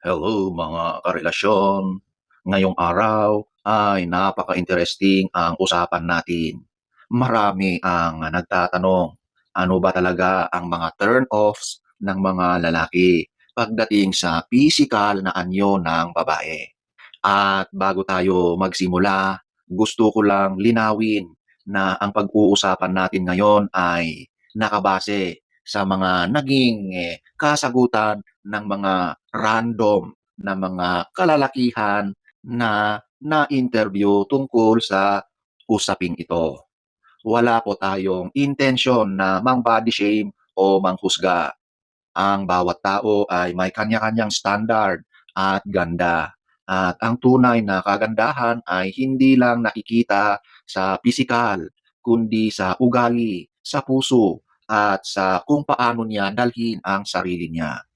Hello mga karelasyon. Ngayong araw ay napaka-interesting ang usapan natin. Marami ang nagtatanong, ano ba talaga ang mga turn-offs ng mga lalaki pagdating sa physical na anyo ng babae? At bago tayo magsimula, gusto ko lang linawin na ang pag-uusapan natin ngayon ay nakabase sa mga naging eh, kasagutan ng mga random na mga kalalakihan na na-interview tungkol sa usaping ito. Wala po tayong intensyon na mang-body shame o manghusga. Ang bawat tao ay may kanya-kanyang standard at ganda. At ang tunay na kagandahan ay hindi lang nakikita sa pisikal, kundi sa ugali, sa puso, at sa kung paano niya dalhin ang sarili niya.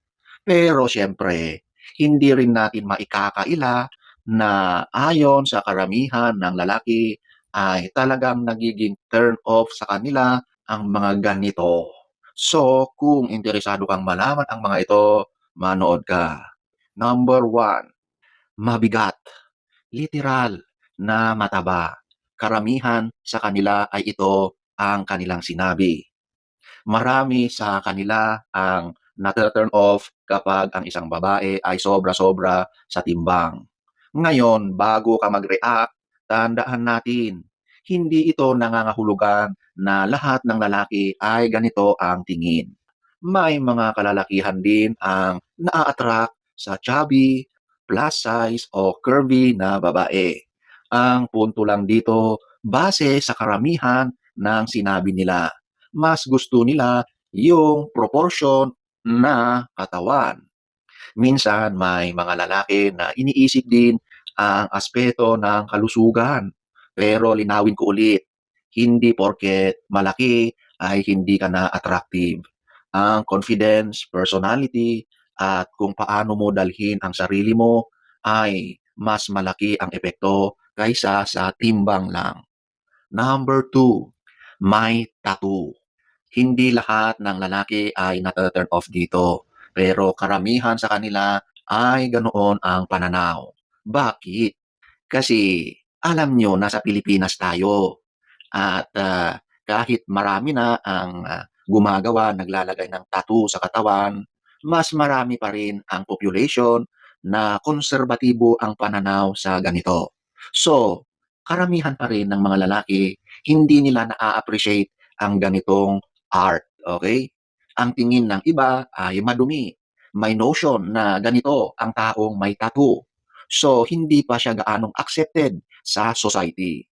Pero siyempre, hindi rin natin maikakaila na ayon sa karamihan ng lalaki ay talagang nagiging turn off sa kanila ang mga ganito. So, kung interesado kang malaman ang mga ito, manood ka. Number one, mabigat. Literal na mataba. Karamihan sa kanila ay ito ang kanilang sinabi. Marami sa kanila ang nata-turn off kapag ang isang babae ay sobra-sobra sa timbang. Ngayon, bago ka mag-react, tandaan natin, hindi ito nangangahulugan na lahat ng lalaki ay ganito ang tingin. May mga kalalakihan din ang naa-attract sa chubby, plus size o curvy na babae. Ang punto lang dito, base sa karamihan ng sinabi nila, mas gusto nila yung proportion na katawan. Minsan may mga lalaki na iniisip din ang aspeto ng kalusugan. Pero linawin ko ulit, hindi porket malaki ay hindi ka na attractive. Ang confidence, personality, at kung paano mo dalhin ang sarili mo ay mas malaki ang epekto kaysa sa timbang lang. Number two, may tattoo. Hindi lahat ng lalaki ay nata-turn off dito, pero karamihan sa kanila ay ganoon ang pananaw. Bakit? Kasi alam nyo, nasa Pilipinas tayo at ah, kahit marami na ang ah, gumagawa, naglalagay ng tattoo sa katawan, mas marami pa rin ang population na konserbatibo ang pananaw sa ganito. So, karamihan pa rin ng mga lalaki, hindi nila na-appreciate ang ganitong art, okay? Ang tingin ng iba ay madumi. May notion na ganito ang taong may tattoo. So, hindi pa siya gaanong accepted sa society.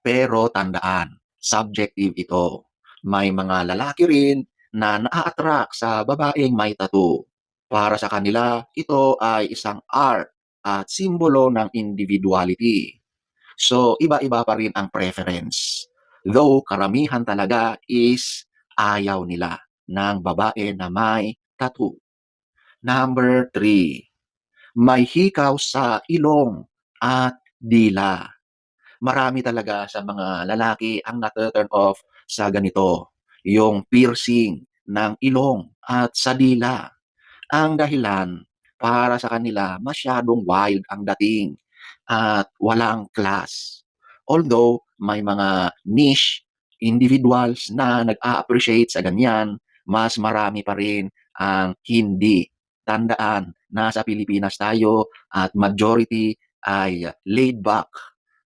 Pero tandaan, subjective ito. May mga lalaki rin na naa-attract sa babaeng may tattoo. Para sa kanila, ito ay isang art at simbolo ng individuality. So, iba-iba pa rin ang preference. Though, karamihan talaga is ayaw nila ng babae na may tattoo. Number three, may hikaw sa ilong at dila. Marami talaga sa mga lalaki ang nata-turn off sa ganito, yung piercing ng ilong at sa dila. Ang dahilan, para sa kanila masyadong wild ang dating at walang class. Although may mga niche individuals na nag-a-appreciate sa ganyan, mas marami pa rin ang hindi. Tandaan, nasa Pilipinas tayo at majority ay laid back,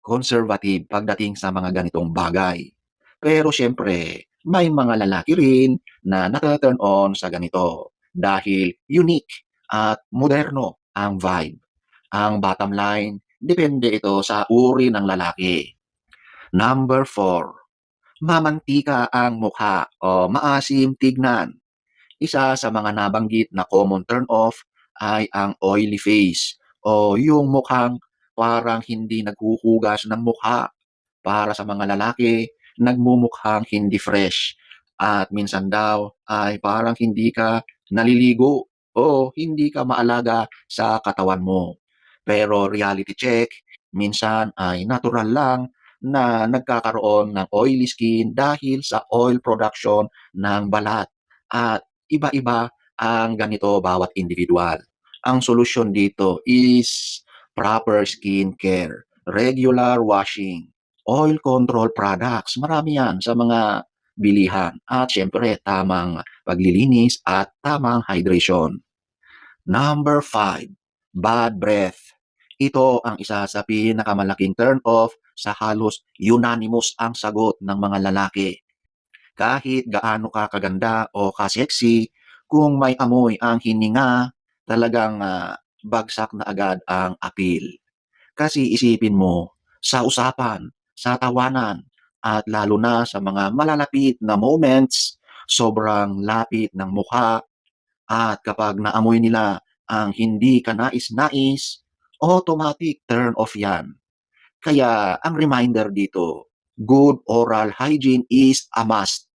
conservative pagdating sa mga ganitong bagay. Pero syempre, may mga lalaki rin na nata-turn on sa ganito dahil unique at moderno ang vibe. Ang bottom line, depende ito sa uri ng lalaki. Number four, mamantika ang mukha o maasim tignan. Isa sa mga nabanggit na common turn off ay ang oily face o yung mukhang parang hindi naghuhugas ng mukha. Para sa mga lalaki, nagmumukhang hindi fresh. At minsan daw ay parang hindi ka naliligo o hindi ka maalaga sa katawan mo. Pero reality check, minsan ay natural lang na nagkakaroon ng oily skin dahil sa oil production ng balat. At iba-iba ang ganito bawat individual. Ang solusyon dito is proper skincare, regular washing, oil control products, marami yan sa mga bilihan at siyempre tamang paglilinis at tamang hydration. Number 5, bad breath. Ito ang isa sa pinakamalaking turn off sa halos unanimous ang sagot ng mga lalaki. Kahit gaano ka kaganda o ka-sexy, kung may amoy ang hininga, talagang ah, bagsak na agad ang appeal. Kasi isipin mo, sa usapan, sa tawanan, at lalo na sa mga malalapit na moments, sobrang lapit ng mukha, at kapag naamoy nila ang hindi ka nais-nais, automatic turn off yan. Kaya ang reminder dito, good oral hygiene is a must.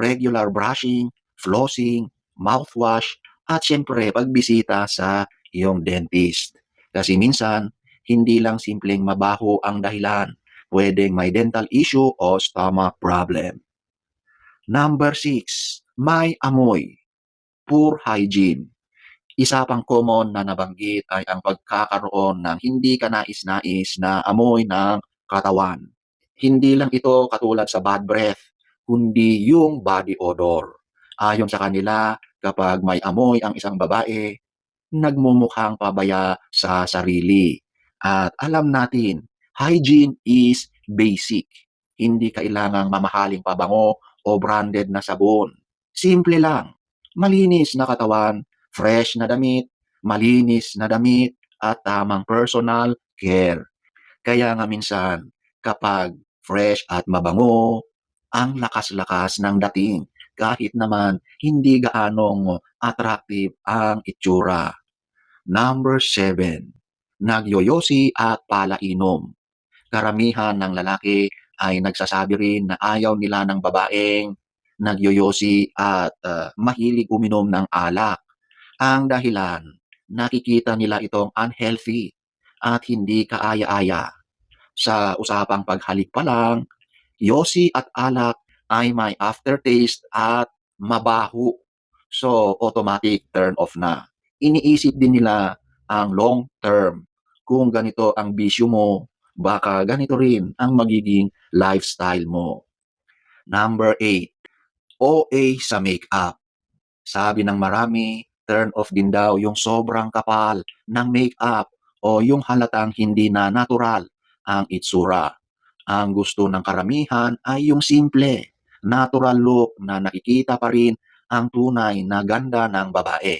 Regular brushing, flossing, mouthwash, at syempre pagbisita sa iyong dentist. Kasi minsan, hindi lang simpleng mabaho ang dahilan. Pwedeng may dental issue o stomach problem. Number 6, may amoy. Poor hygiene. Isa pang common na nabanggit ay ang pagkakaroon ng hindi ka nais-nais na amoy ng katawan. Hindi lang ito katulad sa bad breath, kundi yung body odor. Ayon sa kanila, kapag may amoy ang isang babae, nagmumukhang pabaya sa sarili. At alam natin, hygiene is basic. Hindi kailangang mamahaling pabango o branded na sabon. Simple lang. Malinis na katawan, fresh na damit, malinis na damit, at tamang personal care. Kaya nga minsan, kapag fresh at mabango, ang lakas-lakas ng dating kahit naman hindi gaanong attractive ang itsura. Number 7, nagyoyosi at palainom. Karamihan ng lalaki ay nagsasabi rin na ayaw nila ng babaeng nagyoyosi at ah, mahilig uminom ng alak. Ang dahilan, nakikita nila itong unhealthy at hindi kaaya-aya. Sa usapang paghalik pa lang, yosi at alak ay may aftertaste at mabaho. So, automatic turn off na. Iniisip din nila ang long term. Kung ganito ang bisyo mo, baka ganito rin ang magiging lifestyle mo. Number 8, OA sa makeup. Sabi ng marami, turn off din daw yung sobrang kapal ng makeup o yung halatang hindi na natural ang itsura. Ang gusto ng karamihan ay yung simple, natural look na nakikita pa rin ang tunay na ganda ng babae.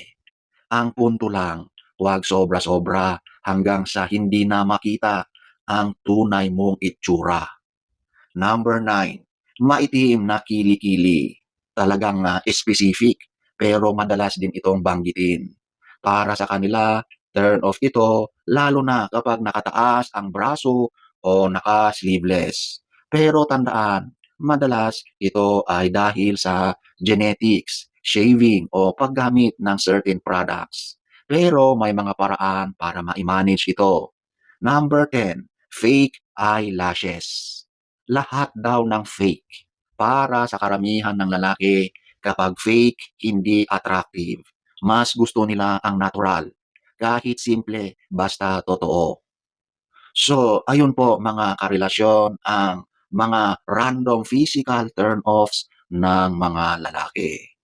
Ang punto lang, huwag sobra-sobra hanggang sa hindi na makita ang tunay mong itsura. Number 9, maitim na kili-kili. Talagang ah, specific pero madalas din itong banggitin. Para sa kanila, turn off ito lalo na kapag nakataas ang braso o naka-sleeveless. Pero tandaan, madalas ito ay dahil sa genetics, shaving o paggamit ng certain products. Pero may mga paraan para ma-manage ito. Number 10, fake eyelashes. Lahat daw ng fake. Para sa karamihan ng lalaki, kapag fake, hindi attractive. Mas gusto nila ang natural. Kahit simple, basta totoo. So, ayun po mga karelasyon ang mga random physical turn-offs ng mga lalaki.